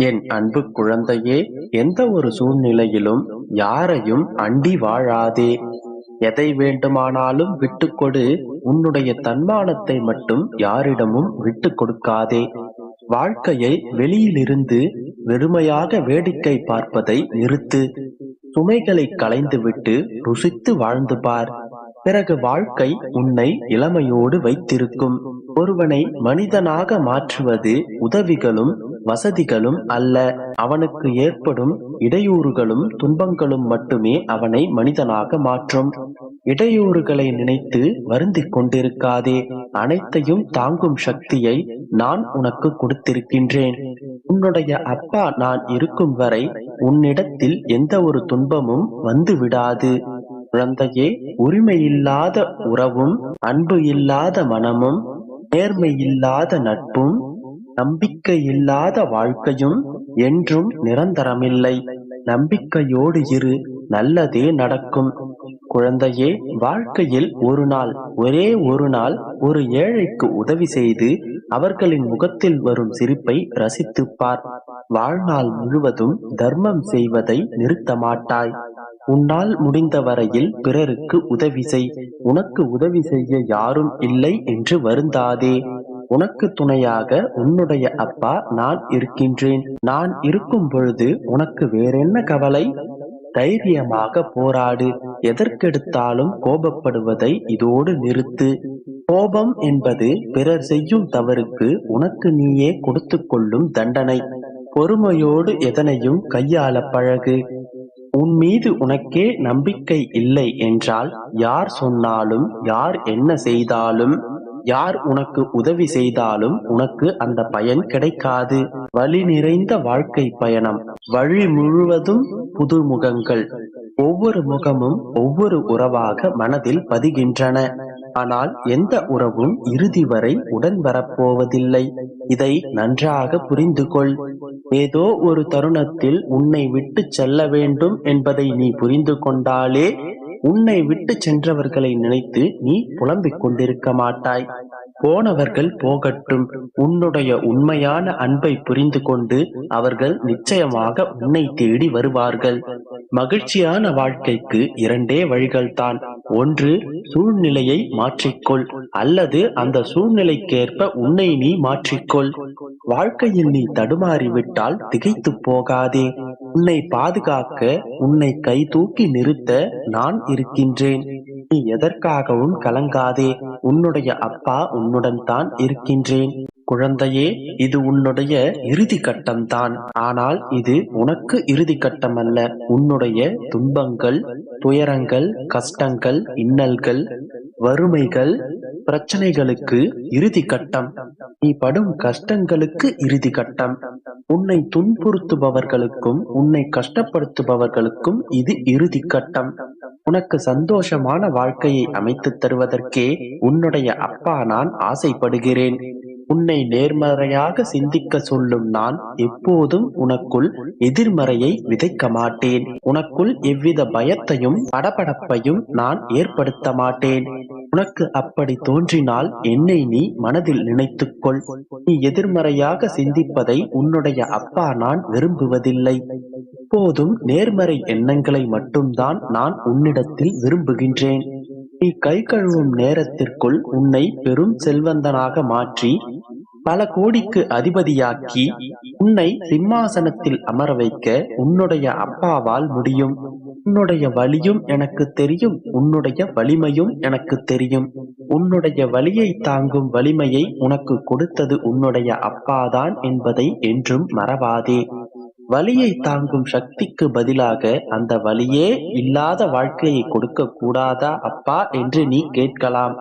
என் அன்பு குழந்தையே எந்த ஒரு சூழ்நிலையிலும் யாரையும் அண்டி வாழாதே. எதை வேண்டுமானாலும் விட்டுக்கொடு உன்னுடைய தன்மானத்தை மட்டும் யாரிடமும் விட்டு கொடுக்காதே. வாழ்க்கையை வெளியிலிருந்து வெறுமையாக வேடிக்கை பார்ப்பதை நிறுத்து. சுமைகளை களைந்துவிட்டு ருசித்து வாழ்ந்து பார். பிறகு வாழ்க்கை உன்னை இளமையோடு வைத்திருக்கும். ஒருவனை மனிதனாக மாற்றுவது உதவிகளும் வசதிகளும் அல்ல. அவனுக்கு ஏற்படும் இடையூறுகளும் துன்பங்களும் மட்டுமே அவனை மனிதனாக மாற்றும். இடையூறுகளை நினைத்து வருந்திக் கொண்டிருக்காதே. அனைத்தையும் தாங்கும் சக்தியை நான் உனக்கு கொடுத்திருக்கின்றேன். உன்னுடைய அப்பா நான் இருக்கும் வரை உன்னிடத்தில் எந்த ஒரு துன்பமும் வந்து விடாது குழந்தையே உரிமையில்லாத உறவும் அன்பு இல்லாத மனமும் நேர்மை இல்லாத நட்பும் நம்பிக்கையில்லாத வாழ்க்கையும் என்றும் நிரந்தரமில்லை. நம்பிக்கையோடு இரு நல்லதே நடக்கும். குழந்தையே வாழ்க்கையில் ஒரு நாள் ஒரே ஒரு நாள் ஒரு ஏழைக்கு உதவி செய்து அவர்களின் முகத்தில் வரும் சிரிப்பை ரசித்துப்பார் வாழ்நாள் முழுவதும் தர்மம் செய்வதை நிறுத்த மாட்டாய் உன்னால் முடிந்த வரையில் பிறருக்கு உதவி செய். உனக்கு உதவி செய்ய யாரும் இல்லை என்று வருந்தாதே. உனக்கு துணையாக உன்னுடைய அப்பா நான் இருக்கின்றேன். நான் இருக்கும் பொழுது உனக்கு வேறென்ன கவலை? தைரியமாக போராடு. எதற்கெடுத்தாலும் கோபப்படுவதை இதோடு நிறுத்து. கோபம் என்பது பிறர் செய்யும் தவறுக்கு உனக்கு நீயே கொடுத்து கொள்ளும் தண்டனை. பொறுமையோடு எதனையும் கையாள பழகு. உன் மீது உனக்கே நம்பிக்கை இல்லை என்றால் யார் சொன்னாலும் யார் என்ன செய்தாலும் யார் உனக்கு உதவி செய்தாலும் உனக்கு அந்த பயன் கிடைக்காது. வழி நிறைந்த வாழ்க்கை பயணம். வழி முழுவதும் புது முகங்கள் ஒவ்வொரு முகமும் ஒவ்வொரு உறவாக மனதில் பதிகின்றன. ஆனால் எந்த உறவும் இறுதி வரை உடன் வரப்போவதில்லை. இதை நன்றாக புரிந்து கொள் ஏதோ ஒரு தருணத்தில் உன்னை விட்டு செல்ல வேண்டும் என்பதை நீ புரிந்து கொண்டாலே உன்னை விட்டு சென்றவர்களை நினைத்து நீ புலம்பிக் கொண்டிருக்க மாட்டாய். போனவர்கள் போகட்டும். உன்னுடைய உண்மையான அன்பை புரிந்து கொண்டு அவர்கள் நிச்சயமாக உன்னை தேடி வருவார்கள். மகிழ்ச்சியான வாழ்க்கைக்கு இரண்டே வழிகள்தான். ஒன்று சூழ்நிலையை மாற்றிக்கொள். அல்லது அந்த சூழ்நிலைக்கேற்ப உன்னை நீ மாற்றிக்கொள். வாழ்க்கையில் நீ தடுமாறிவிட்டால் திகைத்து போகாதே. உன்னை பாதுகாக்க உன்னை கை தூக்கி நிறுத்த நான் இருக்கின்றேன். நீ எதற்காகவும் கலங்காதே. உன்னுடைய அப்பா உன்னுடன் தான் இருக்கின்றேன். குழந்தையே இது உன்னுடைய இறுதி கட்டம்தான். ஆனால் இது உனக்கு இறுதி கட்டம் அல்ல உன்னுடைய துன்பங்கள் துயரங்கள் கஷ்டங்கள் இன்னல்கள் வறுமைகள் பிரச்சனைகளுக்கு இறுதி கட்டம். நீ படும் கஷ்டங்களுக்கு இறுதி கட்டம். உன்னை துன்புறுத்துபவர்களுக்கும் உன்னை கஷ்டப்படுத்துபவர்களுக்கும் இது இறுதி கட்டம். உனக்கு சந்தோஷமான வாழ்க்கையை அமைத்து தருவதற்கே உன்னுடைய அப்பா நான் ஆசைப்படுகிறேன். உன்னை நேர்மறையாக சிந்திக்க சொல்லும் நான் எப்போதும் உனக்குள் எதிர்மறையை விதைக்க மாட்டேன். உனக்குள் எவ்வித பயத்தையும் படபடப்பையும் நான் ஏற்படுத்த மாட்டேன். உனக்கு அப்படி தோன்றினால் என்னை நீ மனதில் நினைத்துக்கொள். நீ எதிர்மறையாக சிந்திப்பதை உன்னுடைய அப்பா நான் விரும்புவதில்லை. எப்போதும் நேர்மறை எண்ணங்களை மட்டும்தான் நான் உன்னிடத்தில் விரும்புகின்றேன். நீ கை கழுவும் நேரத்திற்குள் உன்னை பெரும் செல்வந்தனாக மாற்றி பல கோடிக்கு அதிபதியாக்கி உன்னை சிம்மாசனத்தில் அமர வைக்க உன்னுடைய அப்பாவால் முடியும். உன்னுடைய வலியும் எனக்கு தெரியும் உன்னுடைய வலிமையும் எனக்கு தெரியும். உன்னுடைய வலியை தாங்கும் வலிமையை உனக்கு கொடுத்தது உன்னுடைய அப்பாதான் என்பதை என்றும் மறவாதே. வலியை தாங்கும் சக்திக்கு பதிலாக அந்த வலியே இல்லாத வாழ்க்கையை கொடுக்க கூடாதா அப்பா என்று நீ கேட்கலாம்.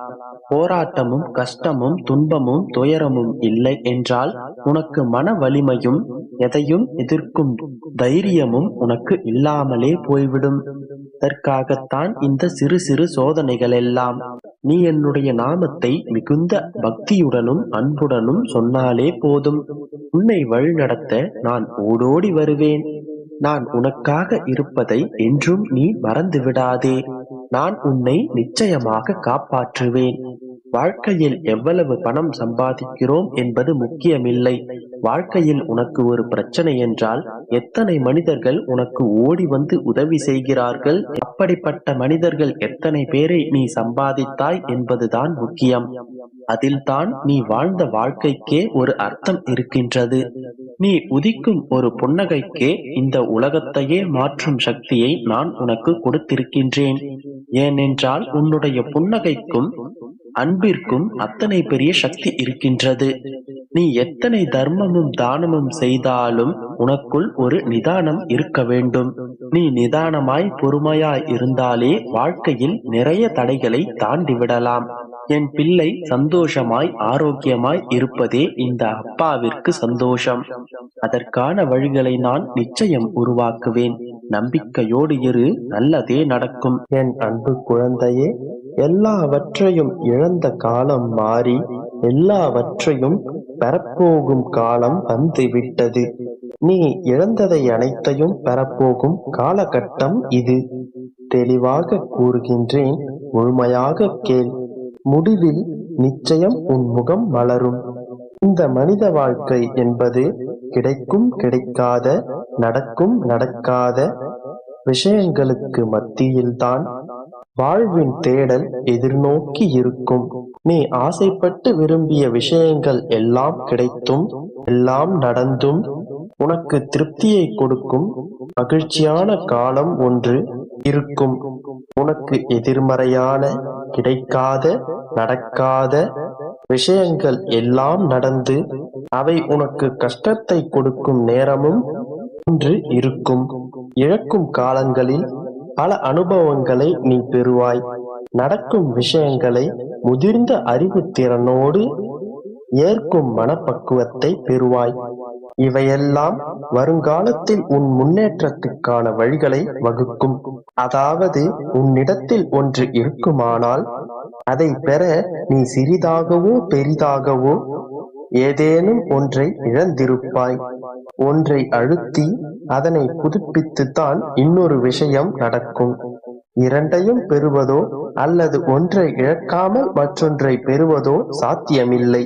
போராட்டமும் கஷ்டமும் துன்பமும் துயரமும் இல்லை என்றால் உனக்கு மன வலிமையும் எதையும் எதிர்க்கும் தைரியமும் உனக்கு இல்லாமலே போய்விடும். அதற்காகத்தான் இந்த சிறு சிறு சோதனைகள் எல்லாம் நீ என்னுடைய நாமத்தை மிகுந்த பக்தியுடனும் அன்புடனும் சொன்னாலே போதும். உன்னை வழிநடத்த நான் ஓடோடி வருவேன். நான் உனக்காக இருப்பதை என்றும் நீ மறந்து விடாதே நான் உன்னை நிச்சயமாக காப்பாற்றுவேன். வாழ்க்கையில் எவ்வளவு பணம் சம்பாதிக்கிறோம் என்பது முக்கியமில்லை. வாழ்க்கையில் உனக்கு ஒரு பிரச்சனை என்றால் எத்தனை மனிதர்கள் உனக்கு ஓடி வந்து உதவி செய்கிறார்கள்? அப்படிப்பட்ட மனிதர்கள் எத்தனை பேரை நீ சம்பாதித்தாய் என்பதுதான் முக்கியம். அதில்தான் நீ வாழ்ந்த வாழ்க்கைக்கே ஒரு அர்த்தம் இருக்கின்றது. நீ உதிக்கும் ஒரு புன்னகைக்கே இந்த உலகத்தையே மாற்றும் சக்தியை நான் உனக்கு கொடுத்திருக்கின்றேன். ஏனென்றால் உன்னுடைய புன்னகைக்கும் அன்பிற்கும் அத்தனை பெரிய சக்தி இருக்கின்றது. நீ எத்தனை தர்மமும் தானமும் செய்தாலும் உனக்குள் ஒரு நிதானம் இருக்க வேண்டும். நீ நிதானமாய் பொறுமையாய் இருந்தாலே வாழ்க்கையில் நிறைய தடைகளை தாண்டி விடலாம் என் பிள்ளை சந்தோஷமாய் ஆரோக்கியமாய் இருப்பதே இந்த அப்பாவிற்கு சந்தோஷம். அதற்கான வழிகளை நான் நிச்சயம் உருவாக்குவேன். நம்பிக்கையோடு இரு நல்லதே நடக்கும். என் அன்பு குழந்தையே எல்லாவற்றையும் இழந்த காலம் மாறி எல்லாவற்றையும் பெறப்போகும் காலம் வந்துவிட்டது. நீ இழந்ததை அனைத்தையும் பெறப்போகும் காலகட்டம் இது. தெளிவாக கூறுகின்றேன். முழுமையாக கேள். முடிவில் நிச்சயம் உன் முகம் மலரும். இந்த மனித வாழ்க்கை என்பது கிடைக்கும் கிடைக்காத நடக்கும் நடக்காத விஷயங்களுக்கு மத்தியில்தான் வாழ்வின் தேடல் எதிர்நோக்கி இருக்கும். நீ ஆசைப்பட்டு விரும்பிய விஷயங்கள் எல்லாம் கிடைத்தும் எல்லாம் நடந்தும் உனக்கு திருப்தியை கொடுக்கும் மகிழ்ச்சியான காலம் ஒன்று இருக்கும். உனக்கு எதிர்மறையான கிடைக்காத நடக்காத விஷயங்கள் எல்லாம் நடந்து அவை உனக்கு கஷ்டத்தை கொடுக்கும் நேரமும் ஒன்று இருக்கும். இழக்கும் காலங்களில் பல அனுபவங்களை நீ பெறுவாய். நடக்கும் விஷயங்களை முதிர்ந்த அறிவு திறனோடு ஏற்கும் மனப்பக்குவத்தை பெறுவாய். இவையெல்லாம் வருங்காலத்தில் உன் முன்னேற்றத்துக்கான வழிகளை வகுக்கும். அதாவது உன்னிடத்தில் ஒன்று இருக்குமானால் அதை பெற நீ சிறிதாகவோ பெரிதாகவோ ஏதேனும் ஒன்றை இழந்திருப்பாய். ஒன்றை அழுத்தி அதனை புதுப்பித்துத்தான் இன்னொரு விஷயம் நடக்கும். இரண்டையும் பெறுவதோ அல்லது ஒன்றை இழக்காமல் மற்றொன்றை பெறுவதோ சாத்தியமில்லை.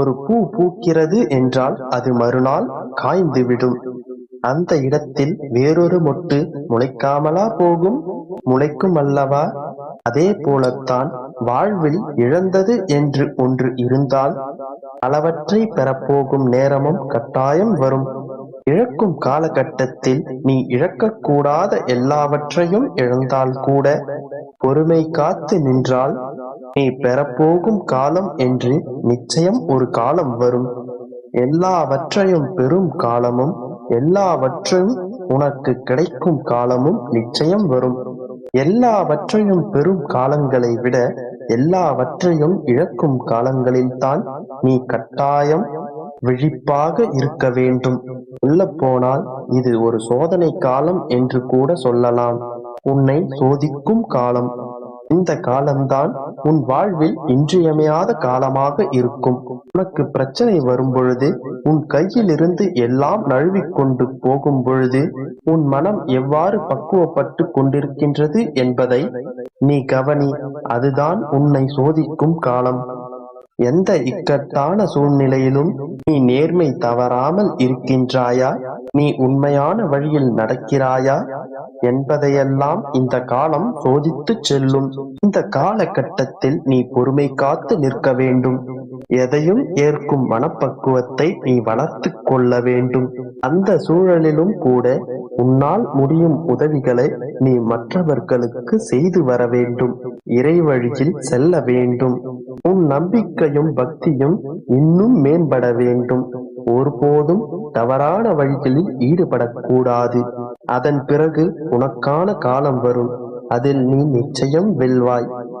ஒரு பூ பூக்கிறது என்றால் அது மறுநாள் காய்ந்துவிடும் அந்த இடத்தில் வேறொரு மொட்டு முளைக்காமலா போகும்? முளைக்கும் அல்லவா? அதே போலத்தான் வாழ்வில் இழந்தது என்று ஒன்று இருந்தால் அளவற்றை பெறப்போகும் நேரமும் கட்டாயம் வரும். இழக்கும் காலகட்டத்தில் நீ இழக்கக்கூடாத எல்லாவற்றையும் இழந்தால் கூட பொறுமை காத்து நின்றால் நீ பெறப்போகும் காலம் என்று நிச்சயம் ஒரு காலம் வரும். எல்லாவற்றையும் பெறும் காலமும் எல்லாவற்றையும் உனக்கு கிடைக்கும் காலமும் நிச்சயம் வரும். எல்லாவற்றையும் பெறும் காலங்களை விட எல்லாவற்றையும் இழக்கும் காலங்களில்தான் நீ கட்டாயம் விழிப்பாக இருக்க வேண்டும். உள்ள போனால் இது ஒரு சோதனை காலம் என்று கூட சொல்லலாம். உன்னை சோதிக்கும் காலம். இந்த காலம்தான் உன் வாழ்வில் இன்றியமையாத காலமாக இருக்கும். உனக்கு பிரச்சனை வரும் பொழுது உன் கையிலிருந்து எல்லாம் நழுவிக் கொண்டு போகும் பொழுது உன் மனம் எவ்வாறு பக்குவப்பட்டு கொண்டிருக்கின்றது என்பதை நீ கவனி. அதுதான் உன்னை சோதிக்கும் காலம். எந்த இக்கட்டான சூழ்நிலையிலும் நீ நேர்மை தவறாமல் இருக்கின்றாயா? நீ உண்மையான வழியில் நடக்கிறாயா? என்பதையெல்லாம் இந்த காலம் சோதித்து செல்லும். இந்த காலகட்டத்தில் நீ பொறுமை காத்து நிற்க வேண்டும். எதையும் ஏற்கும் மனப்பக்குவத்தை நீ வளர்த்து கொள்ள வேண்டும். அந்த சூழலிலும் கூட உன்னால் முடியும் உதவிகளை நீ மற்றவர்களுக்கு செய்து வர வேண்டும். இறை வழியில் செல்ல வேண்டும். உன் நம்பிக்கையும் பக்தியும் இன்னும் மேம்பட வேண்டும். ஒருபோதும் தவறான வழிகளில் ஈடுபடக்கூடாது. அதன் பிறகு உனக்கான காலம் வரும். அதில் நீ நிச்சயம் வெல்வாய்.